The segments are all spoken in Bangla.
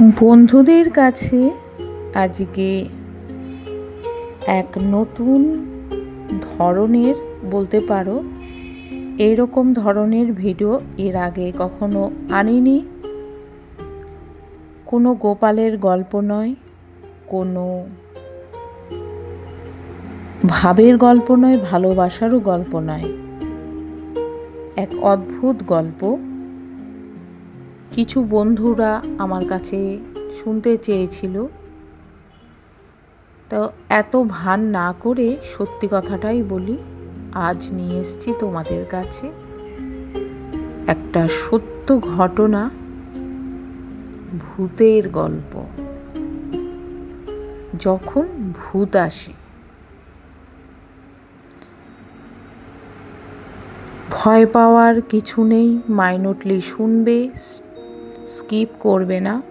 বন্ধুদের কাছে আজকে এক নতুন ধরনের বলতে পারো এইরকম ধরনের ভিডিও এর আগে কখনো আনিনি। কোনো গোপালের গল্প নয়, কোনো ভাবের গল্প নয়, ভালোবাসারও গল্প নয়। এক অদ্ভুত গল্প। কিছু বন্ধুরা আমার কাছে শুনতে চেয়েছিল। তো এত ভান না করে সত্যি কথাটাই বলি, আজ নিয়ে এসছি তোমাদের কাছে। একটা সত্য ঘটনা, ভূতের গল্প। যখন ভূত আসে, ভয় পাওয়ার কিছু নেই মাইনটলি শুনবে স্কিপ করবে না।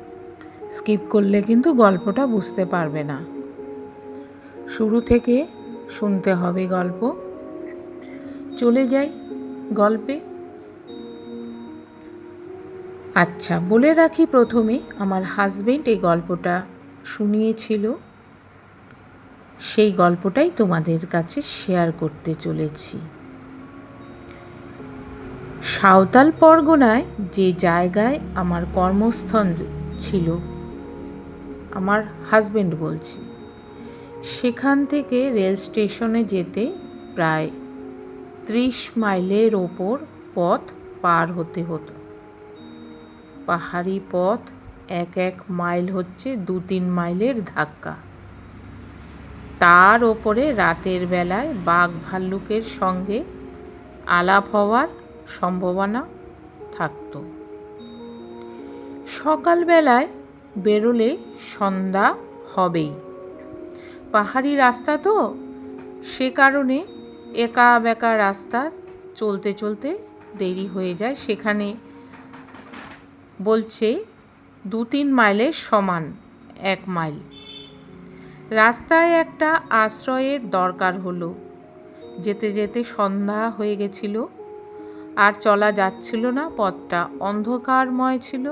স্কিপ করলে কিন্তু গল্পটা বুঝতে পারবে না। শুরু থেকে শুনতে হবে গল্প। চলে যাই গল্পে। আচ্ছা বলে রাখি প্রথমে আমার হাজবেন্ড এই গল্পটা শুনিয়েছিল। সেই গল্পটাই তোমাদের কাছে শেয়ার করতে চলেছি। সাঁওতাল পরগনায় যে জায়গায় আমার কর্মস্থল ছিল, আমার হাজবেন্ড বলছে, সেখান থেকে রেল স্টেশনে যেতে প্রায় ত্রিশ মাইলের ওপর পথ পার হতে হতো। পাহাড়ি পথ এক এক মাইল হচ্ছে দু তিন মাইলের ধাক্কা। তার ওপরে রাতের বেলায় বাঘ ভাল্লুকের সঙ্গে আলাপ হওয়ার সম্ভাবনা থাকত। সকালবেলায় বেরোলে সন্ধ্যা হবেই। পাহাড়ি রাস্তা তো, সে কারণে একা বেকা রাস্তা চলতে চলতে দেরি হয়ে যায়। সেখানে বলছে দু তিন মাইলের সমান, এক মাইল। রাস্তায় একটা আশ্রয়ের দরকার হলো। যেতে যেতে সন্ধ্যা হয়ে গেছিল। আর চলা যাচ্ছিল না, পথটা অন্ধকারময় ছিল,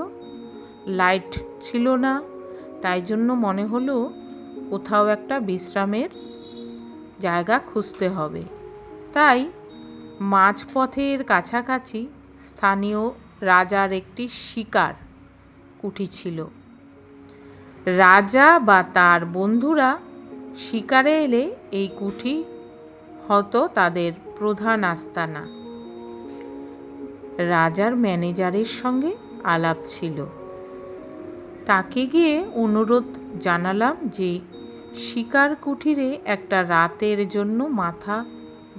লাইট ছিল না, তাই জন্য মনে হলো কোথাও একটা বিশ্রামের জায়গা খুঁজতে হবে। তাই মাঝপথের কাছাকাছি স্থানীয় রাজার একটি শিকার কুঠি ছিল। রাজা বা তার বন্ধুরা শিকারে এলে এই কুঠি হতো তাদের প্রধান আস্তানা। রাজার ম্যানেজারের সঙ্গে আলাপ ছিল। তাকে গিয়ে অনুরোধ জানালাম যে, শিকার কুঠিরে একটা রাতের জন্য মাথা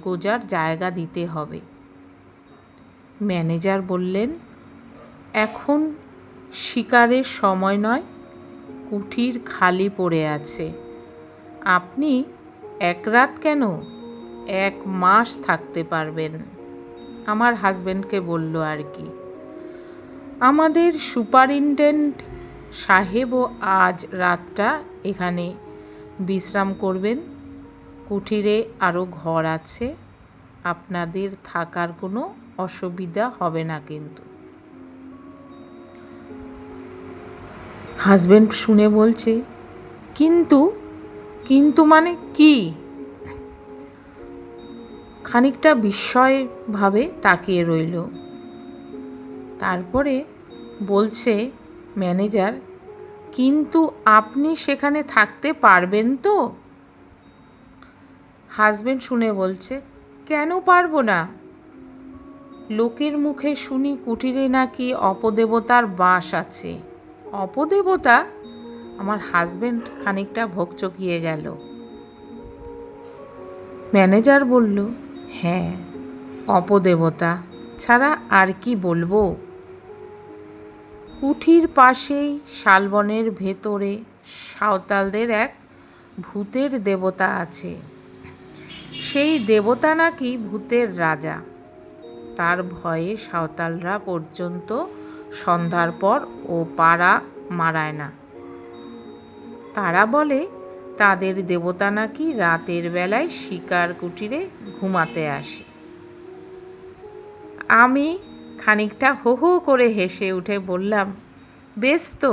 গোজার জায়গা দিতে হবে। ম্যানেজার বললেন, এখন শিকারের সময় নয়, কুঠির খালি পড়ে আছে। আপনি এক রাত কেন, এক মাস থাকতে পারবেন। আমার হাজব্যান্ডকে বলল আর কি। আমাদের সুপারিনটেন্ডেন্ট সাহেবও আজ রাতটা এখানে বিশ্রাম করবেন। কুঠিরে আরও ঘর আছে। আপনাদের থাকার কোনো অসুবিধা হবে না কিন্তু। হাজব্যান্ড শুনে বলছে, কিন্তু কিন্তু মানে কি? খানিকটা বিস্ময়ভাবে তাকিয়ে রইল। তারপরে বলছে ম্যানেজার, কিন্তু আপনি সেখানে থাকতে পারবেন তো? হাজবেন্ড শুনে বলছে, কেন পারব না? লোকের মুখে শুনি কুটিরে নাকি অপদেবতার বাস আছে। অপদেবতা? আমার হাজবেন্ড খানিকটা ভোগ চকিয়ে গেল। ম্যানেজার বলল হ্যাঁ অপদেবতা ছাড়া আর কি বলব? কুঠির পাশেই শালবনের ভেতরে সাঁওতালদের এক ভূতের দেবতা আছে। সেই দেবতা নাকি ভূতের রাজা। তার ভয়ে সাঁওতালরা পর্যন্ত সন্ধ্যার পর ও পাড়া মারায় না। তারা বলে তাদের দেবতা নাকি রাতের বেলায় শিকার কুটিরে ঘুমাতে আসে। আমি খানিকটা হো হো করে হেসে উঠে বললাম, বেশ তো,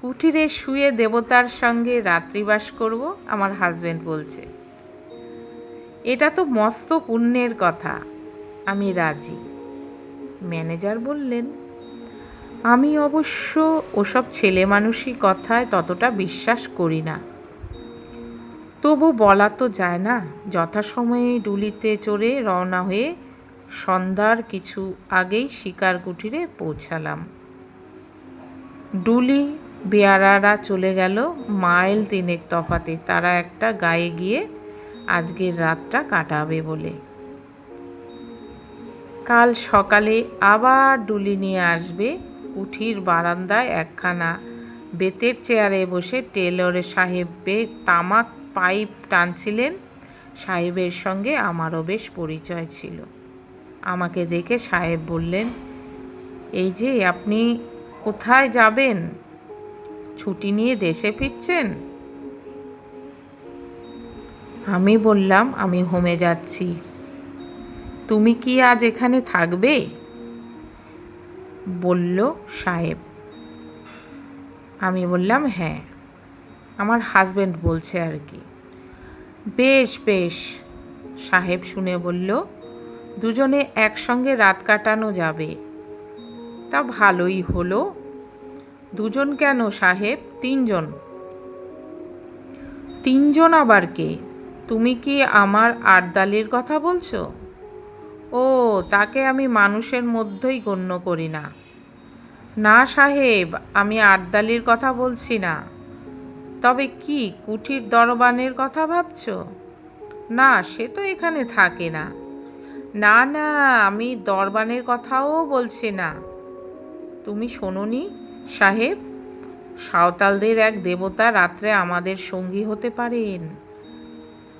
কুটিরে শুয়ে দেবতার সঙ্গে রাত্রিবাস করব আমার হাজবেন্ড বলছে। এটা তো মস্ত পুণ্যের কথা, আমি রাজি ম্যানেজার বললেন। আমি অবশ্য ওসব ছেলে মানুষই কথায় ততটা বিশ্বাস করি না তবু বলা তো যায় না, যথাসময়ে ডুলিতে চড়ে রওনা হয়ে সন্ধ্যার কিছু আগেই শিকার কুটিরে পৌঁছালাম। ডুলি বেয়ারারা চলে গেল মাইল তিনেক তফাতে, তারা একটা গায়ে গিয়ে আজকের রাতটা কাটাবে বলে। কাল সকালে আবার ডুলি নিয়ে আসবে কুঠির বারান্দায় একখানা বেতের চেয়ারে বসে টেলরে সাহেবে তামাক পাইপ টানছিলেন, সাহেবের সঙ্গে আমারও বেশ পরিচয় ছিল। আমাকে দেখে সাহেব বললেন, এই যে আপনি কোথায় যাবেন? ছুটি নিয়ে দেশে ফিরছেন? আমি বললাম, আমি হোমে যাচ্ছি। তুমি কি আজ এখানে থাকবে? বলল সাহেব। আমি বললাম হ্যাঁ। আমার হাজবেন্ড বলছে আর কি। বেশ বেশ, সাহেব শুনে বলল, দুজনে একসঙ্গে রাত কাটানো যাবে। তা ভালোই হলো। দুজন কেন সাহেব? তিনজন। তিনজন আবার কে? তুমি কি আমার আর্দালির কথা বলছো? ও, তাকে আমি মানুষের মধ্যেই গণ্য করি না। না সাহেব, আমি আর্দালির কথা বলছি না। তবে কি কুঠির দরবানের কথা ভাবছ? না, সে তো এখানে থাকে না। না না, আমি দরবানের কথাও বলছি না। তুমি শোনোনি, সাহেব? সাঁওতালদের এক দেবতা রাত্রে আমাদের সঙ্গী হতে পারেন।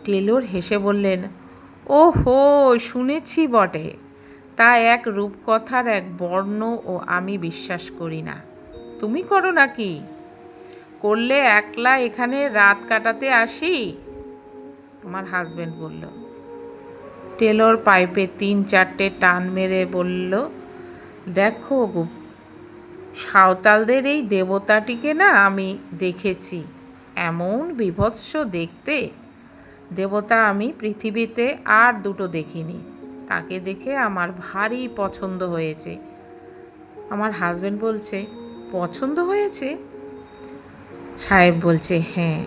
টেলর হেসে বললেন ও হো শুনেছি বটে। তা এক রূপকথার এক বর্ণ ও আমি বিশ্বাস করি না। তুমি করো নাকি? করলে একলা এখানে রাত কাটাতে আসি? আমার হাজবেন্ড বলল। টেলর পাইপে তিন চারটে টান মেরে বলল, দেখো সাঁওতালদের এই দেবতাটিকে না আমি দেখেছি। এমন বিভৎস দেখতে। দেবতা আমি পৃথিবীতে আর দুটো দেখিনি। তাকে দেখে আমার ভারী পছন্দ হয়েছে। আমার হাজবেন্ড বলছে, পছন্দ হয়েছে? সাহেব বলছে হ্যাঁ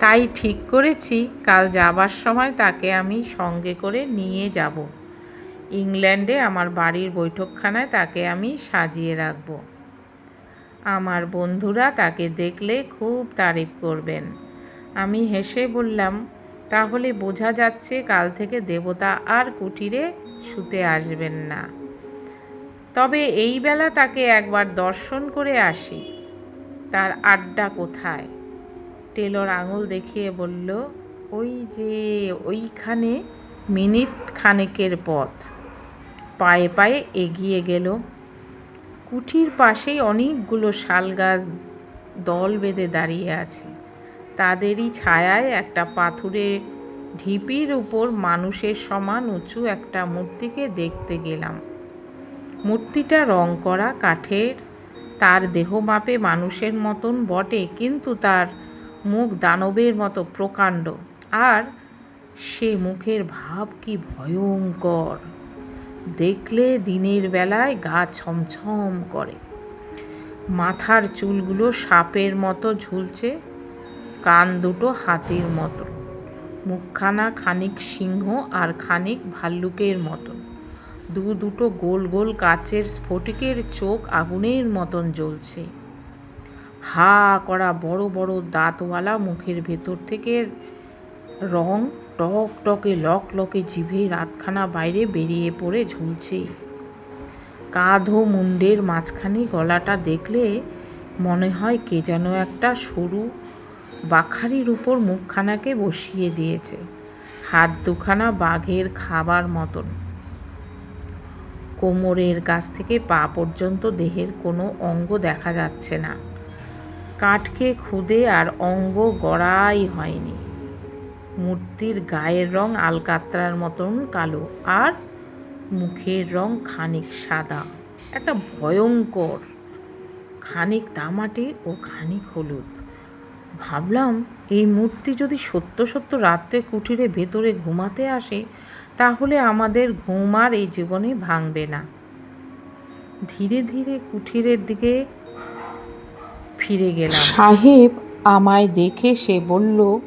তাই ঠিক করেছি, কাল যাবার সময় তাকে আমি সঙ্গে করে নিয়ে যাব। ইংল্যান্ডে আমার বাড়ির বৈঠকখানায় তাকে আমি সাজিয়ে রাখব। আমার বন্ধুরা তাকে দেখলে খুব তারিফ করবেন। আমি হেসে বললাম, তাহলে বোঝা যাচ্ছে কাল থেকে দেবতা আর কুটিরে শুতে আসবেন না। তবে এই বেলা তাকে একবার দর্শন করে আসি। তার আড্ডা কোথায়? টেলর আঙুল দেখিয়ে বলল, ওই যে ওইখানে মিনিট খানেকের পথ। পায়ে পায়ে এগিয়ে গেল। কুঠির পাশেই অনেকগুলো শাল গাছ দল বেঁধে দাঁড়িয়ে আছে। তাদেরই ছায়ায় একটা পাথুরে ঢিপির উপর মানুষের সমান উঁচু একটা মূর্তিকে দেখতে গেলাম। মূর্তিটা রং করা, কাঠের। তার দেহ মাপে মানুষের মতন বটে, কিন্তু তার মুখ দানবের মতো প্রকাণ্ড। আর সে মুখের ভাব কি ভয়ঙ্কর। দেখলে দিনের বেলায় গা ছমছম করে। মাথার চুলগুলো সাপের মতো ঝুলছে, কান দুটো হাতির মতো। মুখখানা খানিক সিংহ আর খানিক ভাল্লুকের মতন দু দুটো গোল গোল কাচের স্ফটিকের চোখ আগুনের মতন জ্বলছে। হা করা বড় বড় দাঁতওয়ালা মুখের ভেতর থেকে রং টক টকে লক লকে জিভে রাতখানা বাইরে বেরিয়ে পড়ে ঝুলছে। কাঁধ ও মুন্ডের মাঝখানে গলাটা দেখলে মনে হয় কে যেন একটা সরু বাখারির উপর মুখখানাকে বসিয়ে দিয়েছে। হাত দুখানা বাঘের খাবার মতন। কোমরের কাছ থেকে পা পর্যন্ত দেহের কোনো অঙ্গ দেখা যাচ্ছে না। কাঠকে খুদে আর অঙ্গ গড়াই হয়নি। মূর্তির গায়ের রং আলকাত্রার মতন কালো আর মুখের রং খানিক সাদা। একটা ভয়ঙ্কর। খানিক তামাটে ও খানিক হলুদ। ভাবলাম, এই মূর্তি যদি সত্য সত্য রাত্রে কুঠিরে ভেতরে ঘুমাতে আসে তাহলে আমাদের ঘুম আর এই জীবনে ভাঙবে না। ধীরে ধীরে কুঠিরের দিকে ফিরে গেলাম। সাহেব আমায় দেখে সে বলল,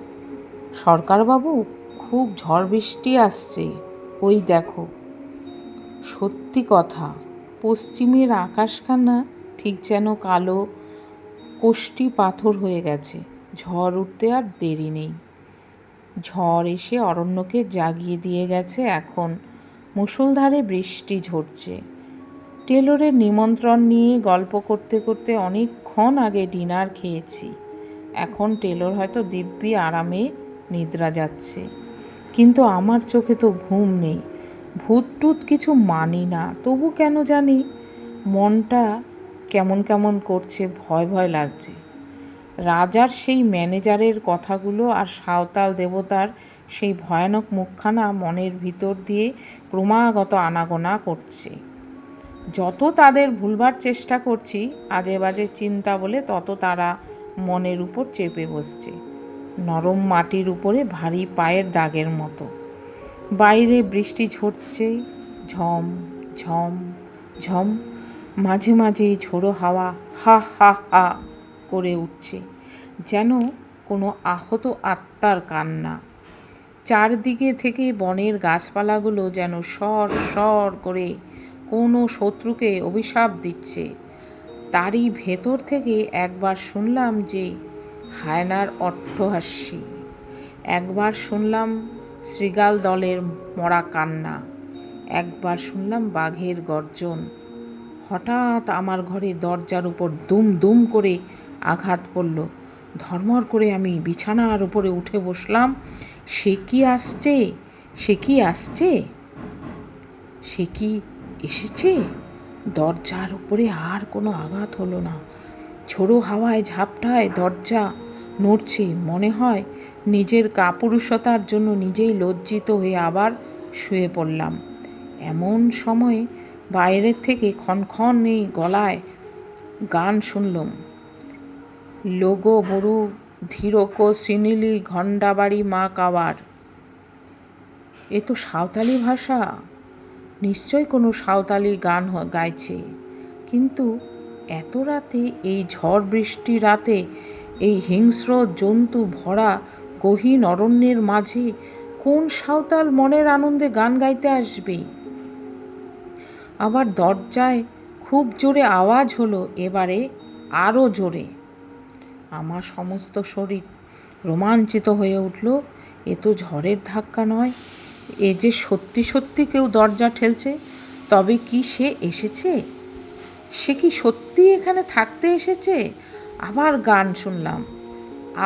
সরকারবাবু, খুব ঝড় বৃষ্টি আসছে। ওই দেখো। সত্যি কথা, পশ্চিমের আকাশখানা ঠিক যেন কালো কোষ্টি পাথর হয়ে গেছে। ঝড় উঠতে আর দেরি নেই। ঝড় এসে অরণ্যকে জাগিয়ে দিয়ে গেছে এখন। মুষলধারে বৃষ্টি ঝরছে। টেলরের নিমন্ত্রণ নিয়ে গল্প করতে করতে অনেকক্ষণ আগে ডিনার খেয়েছি। এখন টেলর হয়তো দিব্যি আরামে নিদ্রা যাচ্ছে। কিন্তু আমার চোখে তো ঘুম নেই। ভূত টুত কিছু মানি না, তবু কেন জানি? মনটা কেমন কেমন করছে, ভয় ভয় লাগছে। রাজার সেই ম্যানেজারের কথাগুলো আর সাঁওতাল দেবতার সেই ভয়ানক মুখখানা মনের ভিতর দিয়ে ক্রমাগত আনাগোনা করছে। যত তাদের ভুলবার চেষ্টা করছি, আজে বাজে চিন্তা বলে তত তারা মনের উপর চেপে বসছে। নরম মাটির উপরে ভারী পায়ের দাগের মতো। বাইরে বৃষ্টি ঝরছে, ঝম ঝম ঝম, মাঝে মাঝে ঝোড়ো হাওয়া, হা হা হা। করে উঠছে। যেন কোনো আহত আত্মার কান্না। চারদিকে থেকে বনের গাছপালাগুলো যেন সর সর করে কোনো শত্রুকে অভিশাপ দিচ্ছে। তারই ভেতর থেকে একবার শুনলাম যে হায়নার অট্টহাস্যি। একবার শুনলাম শৃগাল দলের মরা কান্না। একবার শুনলাম বাঘের গর্জন। হঠাৎ আমার ঘরে দরজার উপর দুম দুম করে আঘাত পড়ল ধর্মর করে আমি বিছানার উপরে উঠে বসলাম। সে কি আসছে? সে কি আসছে? সে কি এসেছে? দরজার উপরে আর কোনো আঘাত হলো না। ঝোড়ো হাওয়ায় ঝাপটায় দরজা নড়ছে। মনে হয় নিজের কাপুরুষতার জন্য নিজেই লজ্জিত হয়ে আবার শুয়ে পড়লাম। এমন সময়ে বাইরের থেকে ক্ষণক্ষণ গলায় গান শুনলাম। লোগো বড়ু ধীরকো শ্রীনীলি ঘণ্ডাবাড়ি মা কাওয়ার। এ তো সাঁওতালি ভাষা। নিশ্চয় কোনো সাঁওতালি গান গাইছে। কিন্তু এত রাতে এই ঝড় বৃষ্টি রাতে এই হিংস্র জন্তু ভরা গহীন অরণ্যের মাঝে কোন সাঁওতাল মনের আনন্দে গান গাইতে আসবে? আবার দরজায় খুব জোরে আওয়াজ হলো, এবারে আরও জোরে। আমার সমস্ত শরীর রোমাঞ্চিত হয়ে উঠল। এ তো ঝড়ের ধাক্কা নয়। এ যে সত্যি সত্যি কেউ দরজা ঠেলছে, তবে কি সে এসেছে? সে কি সত্যি এখানে থাকতে এসেছে? আবার গান শুনলাম।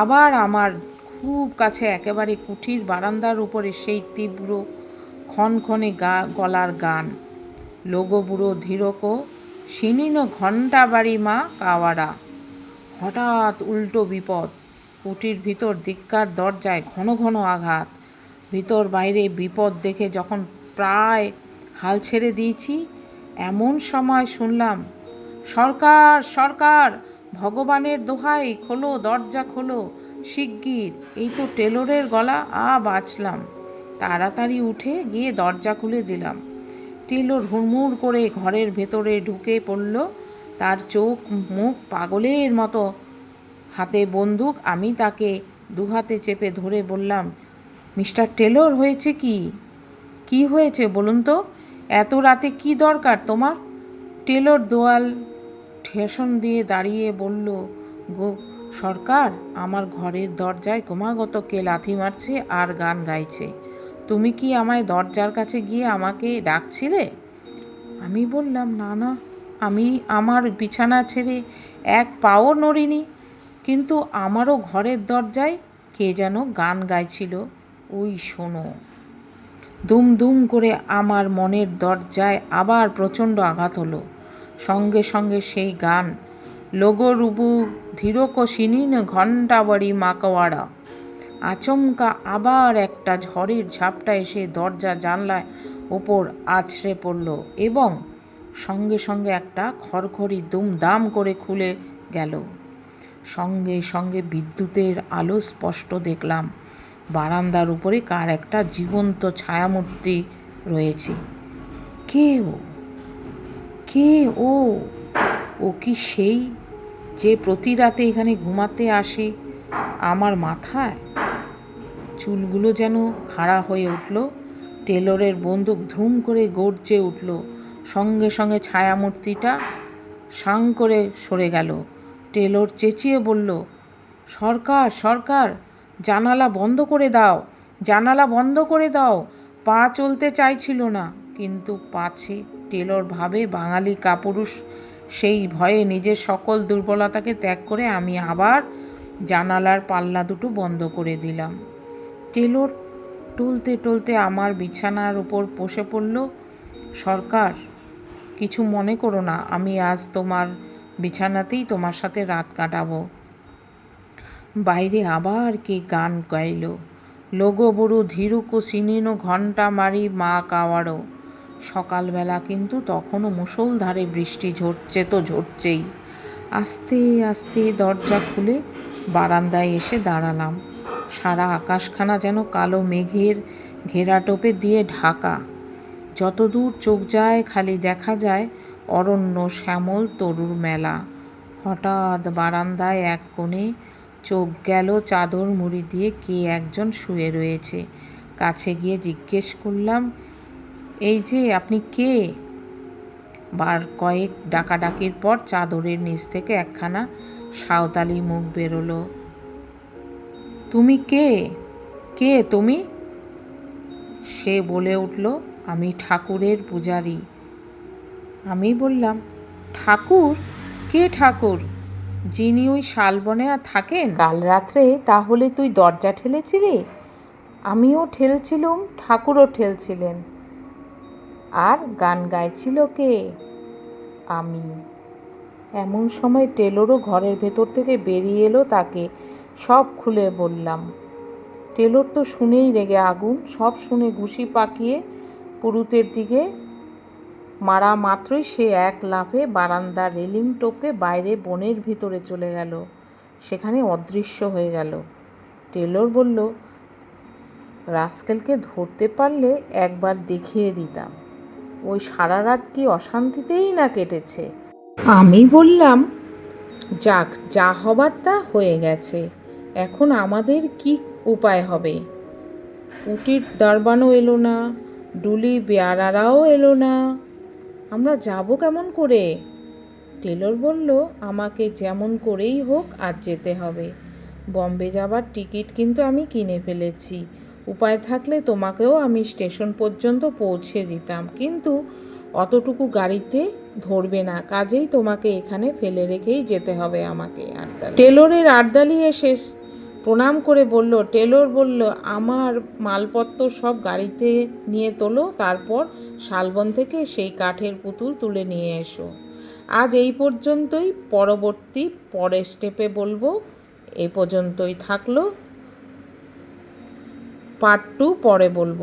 আবার আমার খুব কাছে একেবারে কুঠির বারান্দার উপরে সেই তীব্র, ক্ষণক্ষণে গা, গলার গান। লোগো বুড়ো ধীরকো সিনিন ঘণ্টা বাড়ি মা কাওয়ারা হঠাৎ উল্টো বিপদ। কুটির ভিতর দিককার দরজায় ঘন ঘন আঘাত। ভিতর বাইরে বিপদ দেখে যখন প্রায় হাল ছেড়ে দিয়েছি, এমন সময় শুনলাম, সরকার সরকার, ভগবানের দোহাই, খোলো, দরজা খোলো, শিগগির। এই তো টেলরের গলা, আ বাঁচলাম। তাড়াতাড়ি উঠে গিয়ে দরজা খুলে দিলাম। টেলর হুড়মুড় করে ঘরের ভেতরে ঢুকে পড়ল। তার চোখ মুখ পাগলের মতো। হাতে বন্দুক, আমি তাকে দুহাতে চেপে ধরে বললাম, মিস্টার টেলর হয়েছে কি? কি হয়েছে বলুন তো? এত রাতে কি দরকার তোমার? টেলর দোয়াল ঠেসন দিয়ে দাঁড়িয়ে বলল, গো সরকার, আমার ঘরের দরজায় ক্রমাগত কে লাথি মারছে আর গান গাইছে। তুমি কি আমায় দরজার কাছে গিয়ে আমাকে ডাকছিলে? আমি বললাম, না না আমি আমার বিছানা ছেড়ে এক পাও নড়িনি, কিন্তু আমারও ঘরের দরজায় কে যেন গান গাইছিল। ওই শোনো। দুম দুম করে আমার মনের দরজায় আবার প্রচণ্ড আঘাত হলো। সঙ্গে সঙ্গে সেই গান লোগো রুবু ধীরকশিনীন ঘণ্টা বাড়ি মাকওয়াড়া। আচমকা আবার একটা ঝড়ের ঝাপটা এসে দরজা জানলায় ওপর আছড়ে পড়ল এবং সঙ্গে সঙ্গে একটা খড়খড়ি দুমদাম করে খুলে গেল। সঙ্গে সঙ্গে বিদ্যুতের আলো স্পষ্ট দেখলাম। বারান্দার উপরে কার একটা জীবন্ত ছায়ামূর্তি রয়েছে। কে ও? কে ও? ও কি সেই যে প্রতি রাতে এখানে ঘুমাতে আসে আমার মাথায়? চুলগুলো যেন খাড়া হয়ে উঠল, টেলরের বন্দুক ধুম করে গর্জে উঠল। সঙ্গে সঙ্গে ছায়ামূর্তিটা সাং করে সরে গেল। টেলর চেঁচিয়ে বলল, সরকার সরকার, জানালা বন্ধ করে দাও, জানালা বন্ধ করে দাও। পা চলতে চাইছিল না, কিন্তু পাছে টেলর ভাবে বাঙালি কাপুরুষ, সেই ভয়ে নিজের সকল দুর্বলতাকে ত্যাগ করে আমি আবার জানালার পাল্লা দুটো বন্ধ করে দিলাম। টেলর টলতে টলতে আমার বিছানার উপর বসে পড়ল, সরকার কিছু মনে করো না, আমি আজ তোমার বিছানাতেই তোমার সাথে রাত কাটাবো। বাইরে আবার কে গান গাইল? লোগো বড়ু ধীরুকু সিনিনো ঘণ্টা মারি মা কাওয়ারো সকালবেলা কিন্তু তখনও মুষলধারে বৃষ্টি ঝরছে তো ঝরছেই। আস্তে আস্তে দরজা খুলে বারান্দায় এসে দাঁড়ালাম। সারা আকাশখানা যেন কালো মেঘের ঘেরাটোপে দিয়ে ঢাকা। যতদূর চোখ যায়, খালি দেখা যায় অরণ্য শ্যামল তরুর মেলা। হঠাৎ বারান্দায় এক কোণে চোখ গেল চাদর মুড়ি দিয়ে কে একজন শুয়ে রয়েছে। কাছে গিয়ে জিজ্ঞেস করলাম, এই যে, আপনি কে? বার কয়েক ডাকাডাকির পর চাদরের নিচ থেকে একখানা সাঁওতালি মুখ বেরোলো। তুমি কে? কে তুমি? সে বলে উঠল আমি ঠাকুরের পূজারি। আমি বললাম, ঠাকুর? কে ঠাকুর? যিনি ওই শালবনে আর থাকেন? কাল রাত্রে তাহলে তুই দরজা ঠেলেছিলি? আমিও ঠেলছিলুম, ঠাকুরও ঠেলছিলেন। আর গান গাইছিল কে? আমি। এমন সময় টেলরও ঘরের ভেতর থেকে বেরিয়ে এলো তাকে, সব খুলে বললাম। টেলর তো শুনেই রেগে আগুন, সব শুনে ঘুষি পাকিয়ে পুরুতের দিকে মারা মাত্রই সে এক লাফে বারান্দার রেলিং টোপকে বাইরে বনের ভিতরে চলে গেল। সেখানে অদৃশ্য হয়ে গেল। টেলর বলল, রাস্কেলকে ধরতে পারলে একবার দেখিয়ে দিতাম। ওই সারা রাত কি অশান্তিতেই না কেটেছে? আমি বললাম, যাক, যা হবার তা হয়ে গেছে। এখন আমাদের কি উপায় হবে? পুটির দরবানও এলো না। ডুলি বেয়ারারাও এলো না। আমরা যাব কেমন করে? টেলর বলল, আমাকে যেমন করেই হোক আজ যেতে হবে। বম্বে যাবার টিকিট কিন্তু আমি কিনে ফেলেছি। উপায় থাকলে তোমাকেও আমি স্টেশন পর্যন্ত পৌঁছে দিতাম। কিন্তু অতটুকু গাড়িতে ধরবে না। কাজেই তোমাকে এখানে ফেলে রেখেই যেতে হবে আমাকে। আটদালি টেলরের আটদালি এসে প্রণাম করে বলল, টেলর বলল, আমার মালপত্র সব গাড়িতে নিয়ে তোলো, তারপর শালবন থেকে সেই কাঠের পুতুল তুলে নিয়ে এসো। আজ এই পর্যন্তই, পরবর্তী পরের স্টেপে বলব এই পর্যন্তই থাকল। পার্ট টু পরে বলব।